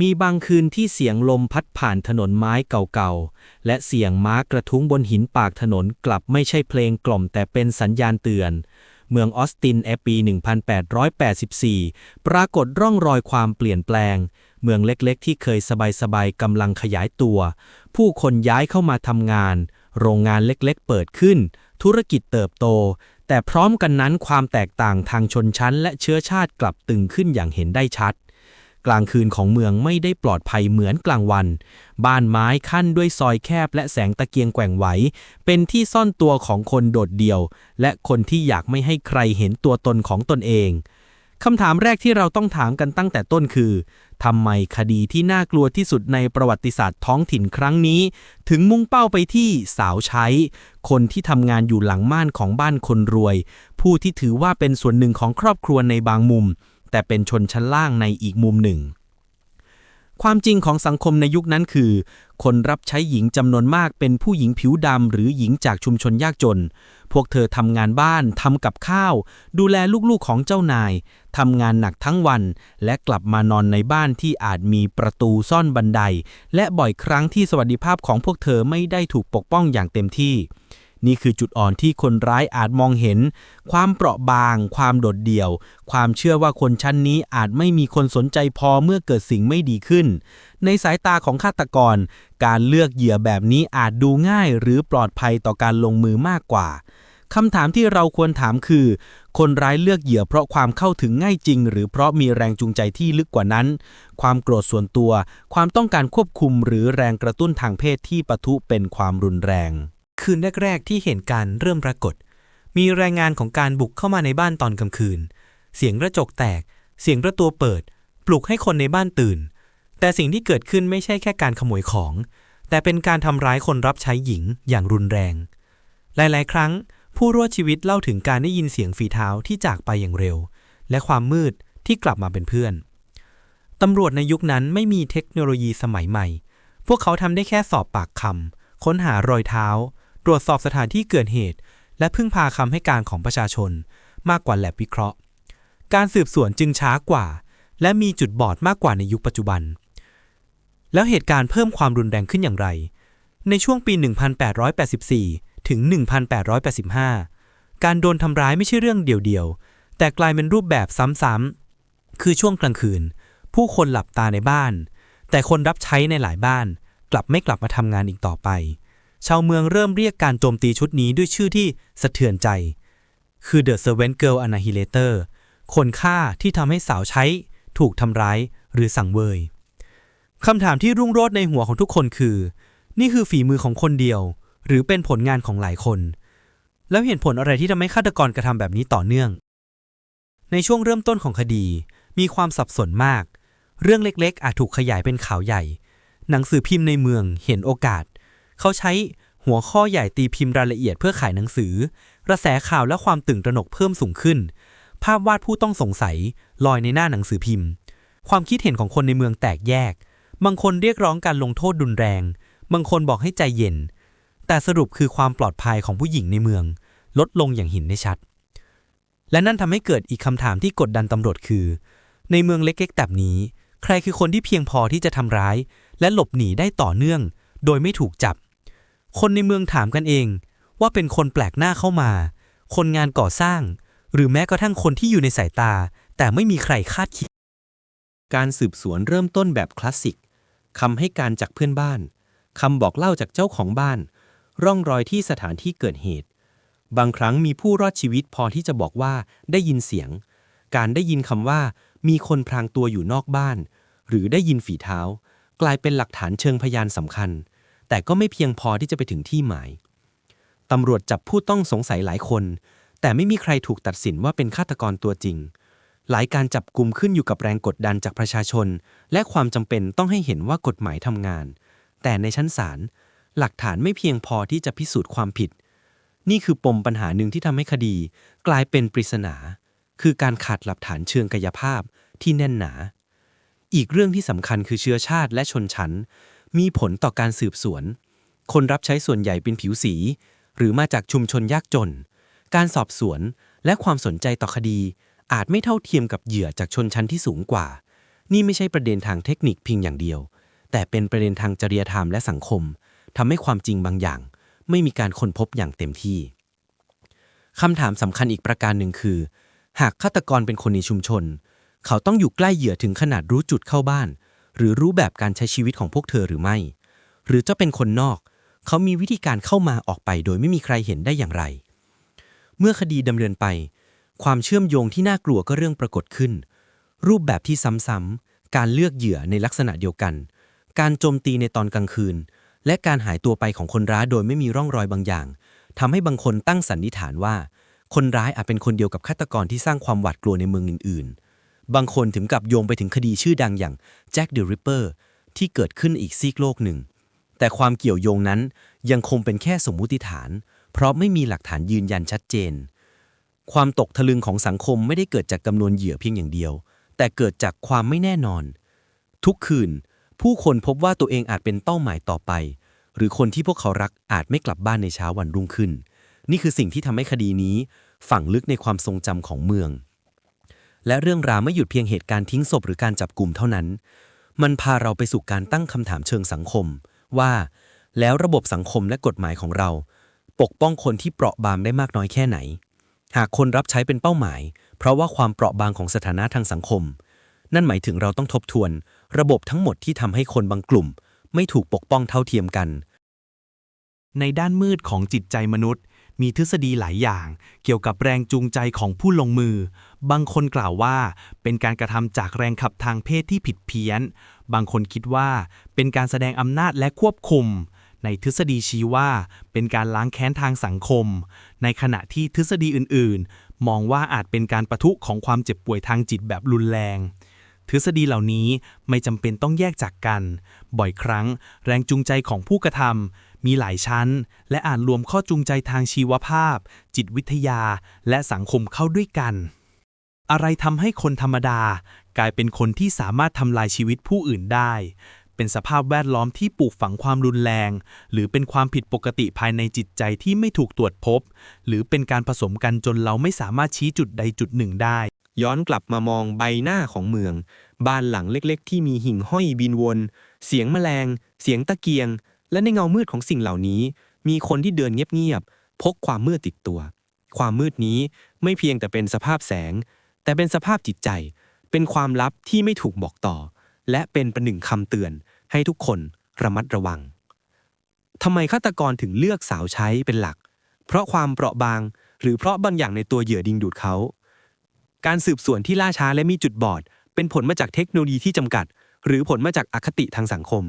มีบางคืนที่เสียงลมพัดผ่านถนนไม้เก่าๆ และเสียงม้ากระทุ้งบนหินปากถนนกลับไม่ใช่เพลงกล่อมแต่เป็นสัญญาณเตือน เมืองออสตินแอปี 1884 ปรากฏร่องรอยความเปลี่ยนแปลง เมืองเล็กๆ ที่เคยสบายๆกำลังขยายตัว ผู้คนย้ายเข้ามาทำงาน โรงงานเล็กๆ เปิดขึ้น ธุรกิจเติบโต แต่พร้อมกันนั้นความแตกต่างทางชนชั้นและเชื้อชาติกลับตึงขึ้นอย่างเห็นได้ชัด กลางคืนของเมืองไม่ได้ปลอดภัยเหมือนกลางวัน บ้านไม้ขั้นด้วยซอยแคบและแสงตะเกียงแกว่งไหว เป็นที่ซ่อนตัวของคนโดดเดี่ยว และคนที่อยากไม่ให้ใครเห็นตัวตนของตนเองคำถามแรกที่เราต้องถามกันตั้งแต่ต้นคือทำไมคดีที่น่ากลัวที่สุดในประวัติศาสตร์ท้องถิ่นครั้งนี้ ถึงมุ่งเป้าไปที่สาวใช้ คนที่ทำงานอยู่หลังม่านของบ้านคนรวย ผู้ที่ถือว่าเป็นส่วนหนึ่งของครอบครัวในบางมุม แต่เป็นชนชั้นล่างในอีกมุมหนึ่ง ความจริงของสังคมในยุคนั้นคือ คนรับใช้หญิงจำนวนมากเป็นผู้หญิงผิวดำหรือหญิงจากชุมชนยากจน พวกเธอทำงานบ้านทำกับข้าว ดูแลลูกๆของเจ้านายทำงานหนักทั้งวัน และกลับมานอนในบ้านที่อาจมีประตูซ่อนบันได และบ่อยครั้งที่สวัสดิภาพของพวกเธอไม่ได้ถูกปกป้องอย่างเต็มที่ นี่คือจุดอ่อนที่คนร้ายอาจมองเห็น ความเปราะบาง ความโดดเดี่ยว ความเชื่อว่าคนชั้นนี้อาจไม่มีคนสนใจพอเมื่อเกิดสิ่งไม่ดีขึ้น ในสายตาของฆาตกร การเลือกเหยื่อแบบนี้อาจดูง่ายหรือปลอดภัยต่อการลงมือมากกว่าคำถามที่เราควรถามคือ คนร้ายเลือกเหยื่อเพราะความเข้าถึงง่ายจริง หรือเพราะมีแรงจูงใจที่ลึกกว่านั้น ความโกรธส่วนตัว ความต้องการควบคุมหรือแรงกระตุ้นทางเพศที่ปะทุเป็นความรุนแรง คืนแรก ๆ ที่เห็นการเริ่มปรากฏ มีรายงานของการบุกเข้ามาในบ้านตอนกลางคืน เสียงกระจกแตก เสียงประตูเปิด ปลุกให้คนในบ้านตื่น แต่สิ่งที่เกิดขึ้นไม่ใช่แค่การขโมยของ แต่เป็นการทำร้ายคนรับใช้หญิงอย่างรุนแรง หลาย ๆ ครั้ง ผู้รอดชีวิตเล่าถึงการได้ยินเสียงฝีเท้าที่จากไปอย่างเร็ว และความมืดที่กลับมาเป็นเพื่อนตำรวจในยุคนั้นไม่มีเทคโนโลยีสมัยใหม่ พวกเขาทำได้แค่สอบปากคำค้นหารอยเท้า ตรวจสอบสถานที่เกิดเหตุ และพึ่งพาคำให้การของประชาชน มากกว่าแลบวิเคราะห์ การสืบสวนจึงช้ากว่า และมีจุดบอดมากกว่าในยุคปัจจุบัน แล้วเหตุการณ์เพิ่มความรุนแรงขึ้นอย่างไร ในช่วงปี 1884 ถึง 1885 การโดนทำร้ายไม่ใช่เรื่องเดียวๆ แต่กลายเป็นรูปแบบซ้ำๆ คือช่วงกลางคืน ผู้คนหลับตาในบ้าน แต่คนรับใช้ในหลายบ้านกลับไม่กลับมาทำงานอีกต่อไป ชาวเมืองเริ่มเรียกการโจมตีชุดนี้ด้วยชื่อที่สะเทือนใจ คือ The Servant Girl Annihilator คนฆ่าที่ทำให้สาวใช้ ถูกทำร้ายหรือสั่งเวยคำถามที่รุ่งโรจน์ในหัวของทุกคนคือ นี่คือฝีมือของคนเดียว หรือเป็นผลงานของหลายคน แล้วเห็นผลอะไรที่ทำให้ฆาตกรกระทำแบบนี้ต่อเนื่อง ในช่วงเริ่มต้นของคดีมีความสับสนมาก เรื่องเล็กๆ อาจถูกขยายเป็นข่าวใหญ่ หนังสือพิมพ์ในเมืองเห็นโอกาส เขาใช้หัวข้อใหญ่ตีพิมพ์รายละเอียดเพื่อขายหนังสือ กระแสข่าวและความตื่นตระหนกเพิ่มสูงขึ้น ภาพวาดผู้ต้องสงสัยลอยในหน้าหนังสือพิมพ์ ความคิดเห็นของคนในเมืองแตกแยก บางคนเรียกร้องการลงโทษดุนแรง บางคนบอกให้ใจเย็น แต่สรุปคือความปลอดภัยของผู้หญิงในเมือง ลดลงอย่างเห็นได้ชัด และนั่นทำให้เกิดอีกคำถามที่กดดันตำรวจคือ ในเมืองเล็กๆแบบนี้ ใครคือคนที่เพียงพอที่จะทำร้าย และหลบหนีได้ต่อเนื่อง โดยไม่ถูกจับ คนในเมืองถามกันเอง ว่าเป็นคนแปลกหน้าเข้ามา คนงานก่อสร้าง หรือแม้กระทั่งคนที่อยู่ในสายตา แต่ไม่มีใครคาดคิด การสืบสวนเริ่มต้นแบบคลาสสิกคำให้การจากเพื่อนบ้านคำบอกเล่าจากเจ้าของบ้าน ร่องรอยที่สถานที่เกิดเหตุ บางครั้งมีผู้รอดชีวิตพอที่จะบอกว่าได้ยินเสียง การได้ยินคำว่า มีคนพรางตัวอยู่นอกบ้าน หรือได้ยินฝีเท้า กลายเป็นหลักฐานเชิงพยานสำคัญ แต่ก็ไม่เพียงพอที่จะไปถึงที่หมาย ตำรวจจับผู้ต้องสงสัยหลายคน แต่ไม่มีใครถูกตัดสินว่าเป็นฆาตกรตัวจริง หลายการจับกลุ่มขึ้นอยู่กับแรงกดดันจากประชาชน และความจำเป็นต้องให้เห็นว่ากฎหมายทำงาน แต่ในชั้นศาลหลักฐานไม่เพียงพอที่จะพิสูจน์ความผิด นี่คือปมปัญหาหนึ่งที่ทำให้คดี กลายเป็นปริศนา คือการขาดหลักฐานเชิงกายภาพที่แน่นหนา อีกเรื่องที่สำคัญคือเชื้อชาติและชนชั้น มีผลต่อการสืบสวน คนรับใช้ส่วนใหญ่เป็นผิวสี หรือมาจากชุมชนยากจน การสอบสวนและความสนใจต่อคดี อาจไม่เท่าเทียมกับเหยื่อจากชนชั้นที่สูงกว่า นี่ไม่ใช่ประเด็นทางเทคนิคเพียงอย่างเดียว แต่เป็นประเด็นทางจริยธรรมและสังคมทำให้ความจริงบางอย่าง ไม่มีการค้นพบอย่างเต็มที่คำถามสำคัญอีกประการหนึ่งคือ หากฆาตกรเป็นคนในชุมชน เขาต้องอยู่ใกล้เหยื่อถึงขนาดรู้จุดเข้าบ้าน หรือรู้แบบการใช้ชีวิตของพวกเธอหรือไม่ หรือจะเป็นคนนอก เขามีวิธีการเข้ามาออกไปโดยไม่มีใครเห็นได้อย่างไร เมื่อคดีดำเนินไป ความเชื่อมโยงที่น่ากลัวก็เรื่องปรากฏขึ้น รูปแบบที่ซ้ำๆการเลือกเหยื่อในลักษณะเดียวกัน การโจมตีในตอนกลางคืน และการหายตัวไปของคนร้ายโดยไม่มีร่องรอยบางอย่างทำให้บางคนตั้งสันนิษฐานว่า คนร้ายอาจเป็นคนเดียวกับฆาตกรที่สร้างความหวาดกลัวในเมืองอื่นๆ บางคนถึงกับโยงไปถึงคดีชื่อดังอย่างแจ็คเดอะริปเปอร์ที่เกิดขึ้นอีกซีกโลกหนึ่ง แต่ความเกี่ยวโยงนั้นยังคงเป็นแค่สมมุติฐาน เพราะไม่มีหลักฐานยืนยันชัดเจน ความตกทะลึงของสังคมไม่ได้เกิดจากจำนวนเหยื่อเพียงอย่างเดียว แต่เกิดจากความไม่แน่นอน ทุกคืน ผู้คนพบว่าตัวเองอาจเป็นเป้าหมายต่อไป หรือคนที่พวกเขารักอาจไม่กลับบ้านในเช้าวันรุ่งขึ้น นี่คือสิ่งที่ทำให้คดีนี้ฝังลึกในความทรงจำของเมือง และเรื่องราวไม่หยุดเพียงเหตุการณ์ทิ้งศพหรือการจับกลุ่มเท่านั้น มันพาเราไปสู่การตั้งคำถามเชิงสังคม ว่า แล้วระบบสังคมและกฎหมายของเรา ปกป้องคนที่เปราะบางได้มากน้อยแค่ไหน หากคนรับใช้เป็นเป้าหมาย เพราะว่าความเปราะบางของสถานะทางสังคม นั่นหมายถึงเราต้องทบทวน ระบบทั้งหมดที่ทำให้คนบางกลุ่ม ไม่ถูกปกป้องเท่าเทียมกัน ในด้านมืดของจิตใจมนุษย์ มีทฤษฎีหลายอย่าง เกี่ยวกับแรงจูงใจของผู้ลงมือ บางคนกล่าวว่าเป็นการกระทำจากแรงขับทางเพศที่ผิดเพี้ยน บางคนคิดว่าเป็นการแสดงอำนาจและควบคุม ในทฤษฎีชี้ว่าเป็นการล้างแค้นทางสังคม ในขณะที่ทฤษฎีอื่น ๆ มองว่าอาจเป็นการประทุของความเจ็บป่วยทางจิตแบบรุนแรงทฤษฎีเหล่านี้ไม่จำเป็นต้องแยกจากกัน บ่อยครั้ง แรงจูงใจของผู้กระทำมีหลายชั้น และอาจรวมข้อจูงใจทางชีวภาพ จิตวิทยา และสังคมเข้าด้วยกัน อะไรทำให้คนธรรมดา กลายเป็นคนที่สามารถทำลายชีวิตผู้อื่นได้ เป็นสภาพแวดล้อมที่ปลูกฝังความรุนแรง หรือเป็นความผิดปกติภายในจิตใจที่ไม่ถูกตรวจพบ หรือเป็นการผสมกันจนเราไม่สามารถชี้จุดใดจุดหนึ่งได้ย้อนกลับมามองใบหน้าของเมือง บ้านหลังเล็กๆ ที่มีหิ่งห้อยบินวน เสียงแมลง เสียงตะเกียง และในเงามืดของสิ่งเหล่านี้ มีคนที่เดินเงียบๆพกความมืดติดตัว ความมืดนี้ไม่เพียงแต่เป็นสภาพแสง แต่เป็นสภาพจิตใจ เป็นความลับที่ไม่ถูกบอกต่อ และเป็นประหนึ่งคำเตือน ให้ทุกคนระมัดระวังทำไมฆาตกรถึงเลือกสาวใช้เป็นหลัก เพราะความเปราะบาง หรือเพราะบางอย่างในตัวเหยื่อดึงดูดเขา การสืบสวนที่ล่าช้าและมีจุดบอด เป็นผลมาจากเทคโนโลยีที่จำกัด หรือผลมาจากอคติทางสังคม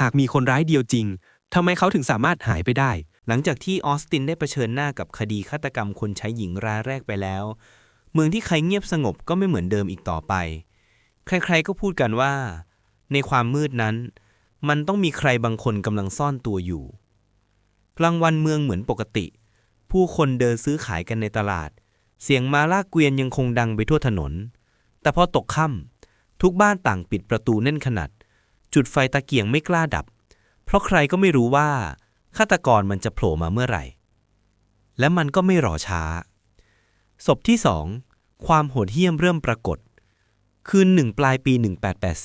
หากมีคนร้ายเดียวจริงทำไมเขาถึงสามารถหายไปได้ หลังจากที่ออสตินได้เผชิญหน้ากับคดีฆาตกรรมคนใช้หญิงรายแรกไปแล้ว เมืองที่ใครเงียบสงบก็ไม่เหมือนเดิมอีกต่อไป ใครๆก็พูดกันว่า ในความมืดนั้น มันต้องมีใครบางคนกำลังซ่อนตัวอยู่กลางวันเมืองเหมือนปกติ ผู้คนเดินซื้อขายกันในตลาด เสียงมาลากเกวียนยังคงดังไปทั่วถนน แต่พอตกค่ำทุกบ้านต่างปิดประตูแน่นขนาด จุดไฟตะเกียงไม่กล้าดับ เพราะใครก็ไม่รู้ว่าฆาตกรมันจะโผล่มาเมื่อไหร่ และมันก็ไม่รอช้า ศพที่สองความโหดเหี้ยมเริ่มปรากฏ คืนหนึ่งปลายปี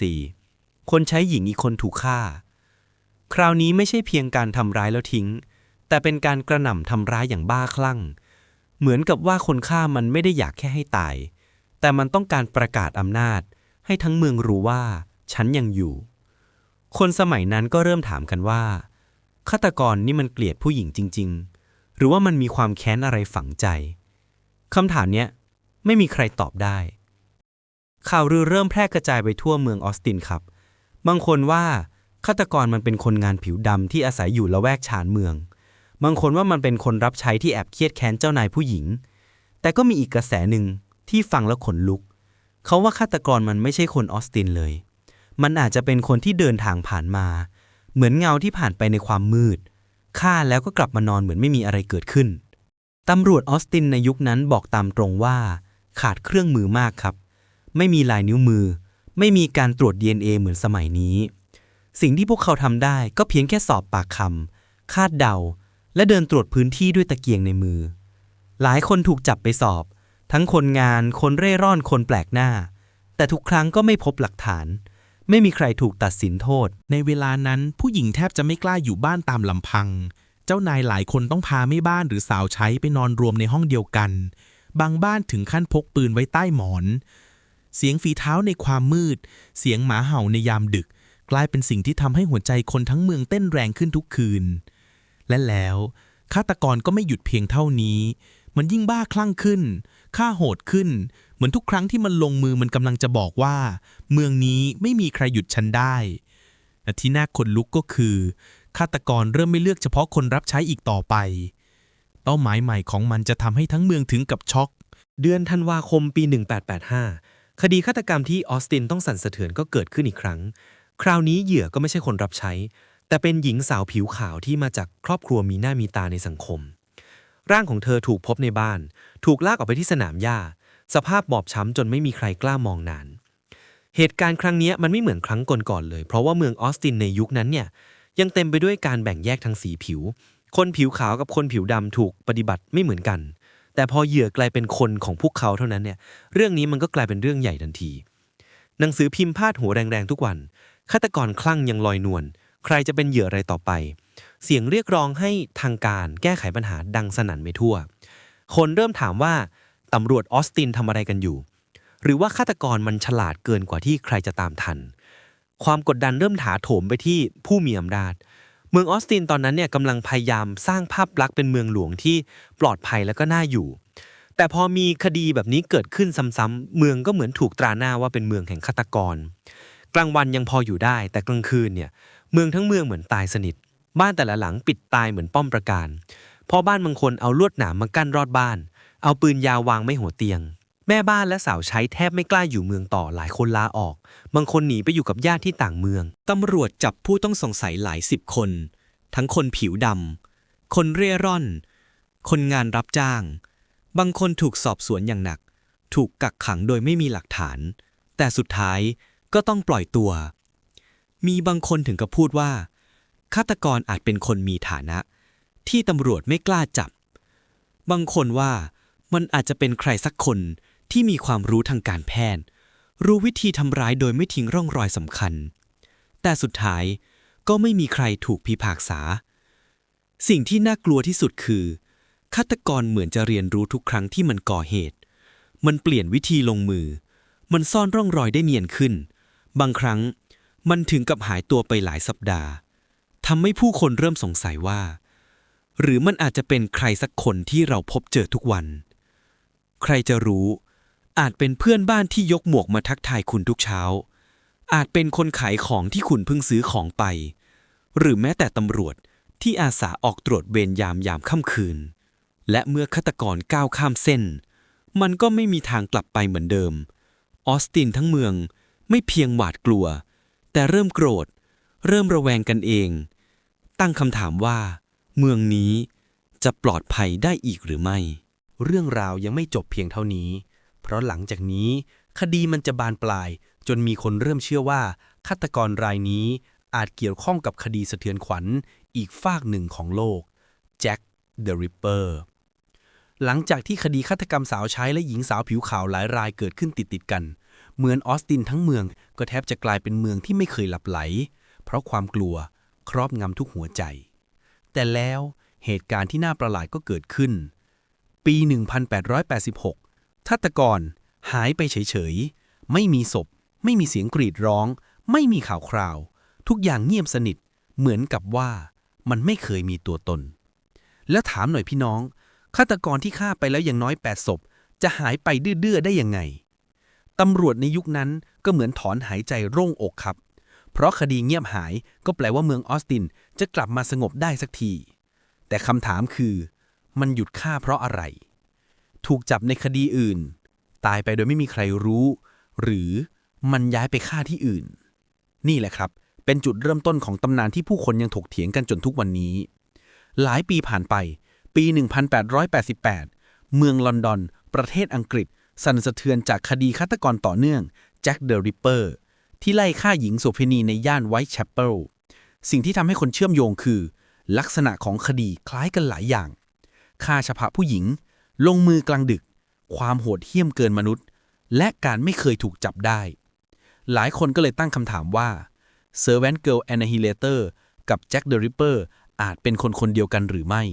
1884 คนใช้หญิงอีกคนถูกฆ่า คราวนี้ไม่ใช่เพียงการทำร้ายแล้วทิ้ง แต่เป็นการกระหน่ำทำร้ายอย่างบ้าคลั่ง เหมือนกับว่าคนฆ่ามันไม่ได้อยากแค่ให้ตาย แต่มันต้องการประกาศอำนาจ ให้ทั้งเมืองรู้ว่าฉันยังอยู่ คนสมัยนั้นก็เริ่มถามกันว่าฆาตกรนี่มันเกลียดผู้หญิงจริง ๆ หรือว่ามันมีความแค้นอะไรฝังใจคำถามเนี้ยไม่มีใครตอบได้ ข่าวลือเริ่มแพร่กระจายไปทั่วเมืองออสตินครับ บางคนว่าฆาตกรมันเป็นคนงานผิวดำที่อาศัยอยู่ละแวกชานเมือง บางคนว่ามันเป็นคนรับใช้ที่แอบเครียดแค้นเจ้านายผู้หญิง แต่ก็มีอีกกระแสหนึ่งที่ฟังแล้วขนลุก เขาว่าฆาตกรมันไม่ใช่คนออสตินเลย มันอาจจะเป็นคนที่เดินทางผ่านมา เหมือนเงาที่ผ่านไปในความมืดฆ่าแล้วก็กลับมานอนเหมือนไม่มีอะไรเกิดขึ้น ตำรวจออสตินในยุคนั้นบอกตามตรงว่า ขาดเครื่องมือมากครับ ไม่มีลายนิ้วมือ ไม่มีการตรวจ DNA เหมือนสมัยนี้ สิ่งที่พวกเขาทำได้ก็เพียงแค่สอบปากคำคาดเดา และเดินตรวจพื้นที่ด้วยตะเกียงในมือ หลายคนถูกจับไปสอบ ทั้งคนงาน คนเร่ร่อนคนแปลกหน้า แต่ทุกครั้งก็ไม่พบหลักฐาน ไม่มีใครถูกตัดสินโทษ ในเวลานั้นผู้หญิงแทบจะไม่กล้าอยู่บ้านตามลำพัง เจ้านายหลายคนต้องพาแม่บ้านหรือสาวใช้ไปนอนรวมในห้องเดียวกัน บางบ้านถึงขั้นพกปืนไว้ใต้หมอน เสียงฝีเท้าในความมืด เสียงหมาเห่าในยามดึก กลายเป็นสิ่งที่ทำให้หัวใจคนทั้งเมืองเต้นแรงขึ้นทุกคืน และแล้วฆาตกรก็ไม่หยุดเพียงเท่านี้ มันยิ่งบ้าคลั่งขึ้นฆ่าโหดขึ้น เหมือนทุกครั้งที่มันลงมือมันกำลังจะบอกว่า เมืองนี้ไม่มีใครหยุดฉันได้และที่น่าขนลุกก็คือฆาตกรเริ่มไม่เลือกเฉพาะคนรับใช้อีกต่อไป เป้าหมายใหม่ของมันจะทำให้ทั้งเมืองถึงกับช็อก เดือนธันวาคมปี 1885 คดีฆาตกรรมที่ออสตินต้องสั่นสะเทือนก็เกิดขึ้นอีกครั้ง คราวนี้เหยื่อก็ไม่ใช่คนรับใช้ แต่เป็นหญิงสาวผิวขาวที่มาจากครอบครัวมีหน้ามีตาในสังคม ร่างของเธอถูกพบในบ้าน ถูกลากออกไปที่สนามหญ้า สภาพบอบช้ำจนไม่มีใครกล้ามองนาน เหตุการณ์ครั้งนี้มันไม่เหมือนครั้งก่อนๆเลย เพราะว่าเมืองออสตินในยุคนั้นเนี่ยยังเต็มไปด้วยการแบ่งแยกทางสีผิว คนผิวขาวกับคนผิวดำถูกปฏิบัติไม่เหมือนกัน แต่พอเหยื่อกลายเป็นคนของพวกเขาเท่านั้นเนี่ย เรื่องนี้มันก็กลายเป็นเรื่องใหญ่ทันที หนังสือพิมพ์พาดหัวแรงๆทุกวันฆาตกรคลั่งยังลอยนวล ใครจะเป็นเหยื่ออะไรต่อไป เสียงเรียกร้องให้ทางการแก้ไขปัญหาดังสนั่นไปทั่ว คนเริ่มถามว่าตำรวจออสตินทำอะไรกันอยู่ หรือว่าฆาตกรมันฉลาดเกินกว่าที่ใครจะตามทัน ความกดดันเริ่มถาโถมไปที่ผู้มีอำนาจเมืองออสตินตอนนั้นเนี่ยกำลังพยายามสร้างภาพลักษณ์เป็นเมืองหลวงที่ปลอดภัยแล้วก็น่าอยู่ แต่พอมีคดีแบบนี้เกิดขึ้นซ้ำๆเมืองก็เหมือนถูกตราหน้าว่าเป็นเมืองแห่งฆาตกร กลางวันยังพออยู่ได้ แต่กลางคืนเนี่ยเมืองทั้งเมืองเหมือนตายสนิท บ้านแต่ละหลังปิดตายเหมือนป้อมปราการพ่อบ้านบางคนเอาลวดหนามมากั้นรอดบ้าน เอาปืนยาววางไม่หัวเตียง แม่บ้านและสาวใช้แทบไม่กล้าอยู่เมืองต่อหลายคนลาออก บางคนหนีไปอยู่กับญาติที่ต่างเมือง ตำรวจจับผู้ต้องสงสัยหลายสิบคน ทั้งคนผิวดำ คนเร่ร่อน คนงานรับจ้าง บางคนถูกสอบสวนอย่างหนัก ถูกกักขังโดยไม่มีหลักฐาน แต่สุดท้ายก็ต้องปล่อยตัว มีบางคนถึงกับพูดว่า ฆาตกรอาจเป็นคนมีฐานะ ที่ตำรวจไม่กล้าจับ บางคนว่ามันอาจจะเป็นใครสักคนที่มีความรู้ทางการแพทย์ รู้วิธีทำร้ายโดยไม่ทิ้งร่องรอยสำคัญ แต่สุดท้ายก็ไม่มีใครถูกพิพากษา สิ่งที่น่ากลัวที่สุดคือ ฆาตกรเหมือนจะเรียนรู้ทุกครั้งที่มันก่อเหตุ มันเปลี่ยนวิธีลงมือ มันซ่อนร่องรอยได้เนียนขึ้น บางครั้งมันถึงกับหายตัวไปหลายสัปดาห์ ทำให้ผู้คนเริ่มสงสัยว่า หรือมันอาจจะเป็นใครสักคนที่เราพบเจอทุกวัน ใครจะรู้ อาจเป็นเพื่อนบ้านที่ยกหมวกมาทักทายคุณทุกเช้า อาจเป็นคนขายของที่คุณเพิ่งซื้อของไป หรือแม้แต่ตำรวจที่อาสาออกตรวจเวรยามยามค่ำคืน และเมื่อฆาตกรก้าวข้ามเส้น มันก็ไม่มีทางกลับไปเหมือนเดิม ออสตินทั้งเมืองไม่เพียงหวาดกลัว แต่เริ่มโกรธ เริ่มระแวงกันเอง ตั้งคำถามว่า เมืองนี้จะปลอดภัยได้อีกหรือไม่ เรื่องราวยังไม่จบเพียงเท่านี้ เพราะหลังจากนี้ คดีมันจะบานปลาย จนมีคนเริ่มเชื่อว่า ฆาตกรรายนี้อาจเกี่ยวข้องกับคดีสะเทือนขวัญอีกฝากหนึ่งของโลกแจ็คเดอะริปเปอร์หลังจากที่คดีฆาตกรรมสาวใช้และหญิงสาวผิวขาวหลายรายเกิดขึ้นติดๆกัน เหมือนออสตินทั้งเมืองก็แทบจะกลายเป็นเมืองที่ไม่เคยหลับไหล เพราะความกลัว ครอบงำทุกหัวใจ แต่แล้วเหตุการณ์ที่น่าประหลาดก็เกิดขึ้น ปี 1886 ฆาตกรหายไปเฉยๆ ไม่มีศพ ไม่มีเสียงกรีดร้อง ไม่มีข่าวคราว ทุกอย่างเงียบสนิท เหมือนกับว่ามันไม่เคยมีตัวตน แล้วถามหน่อยพี่น้อง ฆาตกรที่ฆ่าไปแล้วอย่างน้อย8ศพ จะหายไปดื้อๆได้ยังไง ตำรวจในยุคนั้นก็เหมือนถอนหายใจโล่งอกครับ เพราะคดีเงียบหายก็แปลว่าเมืองออสตินจะกลับมาสงบได้สักที แต่คำถามคือ มันหยุดฆ่าเพราะอะไร ถูกจับในคดีอื่น ตายไปโดยไม่มีใครรู้ หรือมันย้ายไปฆ่าที่อื่น นี่แหละครับ เป็นจุดเริ่มต้นของตำนานที่ผู้คนยังถกเถียงกันจนทุกวันนี้ หลายปีผ่านไป ปี 1888 เมืองลอนดอน ประเทศอังกฤษ สั่นสะเทือนจากคดีฆาตกรต่อเนื่องแจ็คเดอะริปเปอร์ ที่ไล่ฆ่าหญิงโสเภณีในย่านไวท์แชปเปิลสิ่งที่ทำให้คนเชื่อมโยงคือ ลักษณะของคดีคล้ายกันหลายอย่างฆ่าเฉพาะผู้หญิง ลงมือกลางดึก ความโหดเหี้ยมเกินมนุษย์ และการไม่เคยถูกจับได้ หลายคนก็เลยตั้งคำถามว่า Servant Girl Annihilator กับ Jack the Ripper อาจเป็นคนคนเดียวกันหรือไม่